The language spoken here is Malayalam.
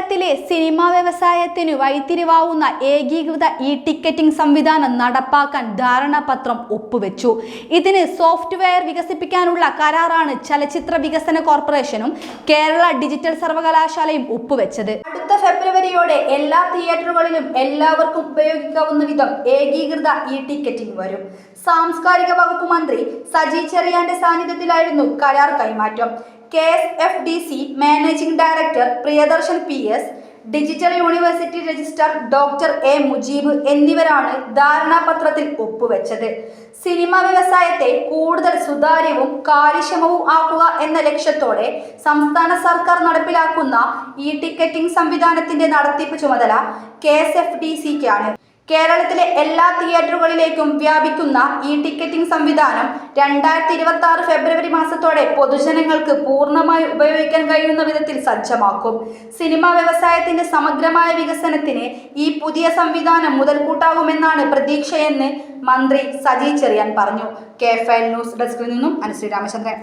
കേരളത്തിലെ സിനിമാ വ്യവസായത്തിന് വഴിത്തിരിവാവുന്ന ഏകീകൃത ഇ ടിക്കറ്റിംഗ് സംവിധാനം നടപ്പാക്കാൻ ധാരണാപത്രം ഒപ്പുവെച്ചു. ഇതിന് സോഫ്റ്റ്വെയർ വികസിപ്പിക്കാനുള്ള കരാറാണ് ചലച്ചിത്ര വികസന കോർപ്പറേഷനും കേരള ഡിജിറ്റൽ സർവകലാശാലയും ഒപ്പുവെച്ചത്. അടുത്ത ഫെബ്രുവരിയോടെ എല്ലാ തിയേറ്ററുകളിലും എല്ലാവർക്കും ഉപയോഗിക്കാവുന്ന വിധം ഏകീകൃത ഇ ടിക്കറ്റിംഗ് വരും. സാംസ്കാരിക വകുപ്പ് മന്ത്രി സജി ചെറിയാന്റെ സാന്നിധ്യത്തിലായിരുന്നു കരാർ കൈമാറ്റം. K S F D C managing director Priyadarshan P S digital university registrar doctor A Mujeeb എന്നിവരാണ് ധാരണാപത്രത്തിൽ ഒപ്പുവെച്ചത്. സിനിമ വ്യവസായത്തെ കൂടുതൽ സുതാര്യവും കാര്യക്ഷമവും ആക്കുക എന്ന ലക്ഷ്യത്തോടെ സംസ്ഥാന സർക്കാർ നടപ്പിലാക്കുന്ന ഇ ടിക്കറ്റിംഗ് സംവിധാനത്തിന്റെ നടത്തിപ്പ് ചുമതല കെ എസ് എഫ് ഡി സിക്കാണ്. കേരളത്തിലെ എല്ലാ തിയേറ്ററുകളിലേക്കും വ്യാപിക്കുന്ന ഈ ടിക്കറ്റിംഗ് സംവിധാനം രണ്ടായിരത്തി ഇരുപത്തി ആറ് ഫെബ്രുവരി മാസത്തോടെ പൊതുജനങ്ങൾക്ക് പൂർണമായി ഉപയോഗിക്കാൻ കഴിയുന്ന വിധത്തിൽ സജ്ജമാക്കും. സിനിമാ വ്യവസായത്തിന്റെ സമഗ്രമായ വികസനത്തിന് ഈ പുതിയ സംവിധാനം മുതൽക്കൂട്ടാകുമെന്നാണ് പ്രതീക്ഷയെന്ന് മന്ത്രി സജി ചെറിയാൻ പറഞ്ഞു. കെ എഫ് ന്യൂസ് ഡെസ്കിൽ നിന്നും അനുശ്രീ രാമചന്ദ്രൻ.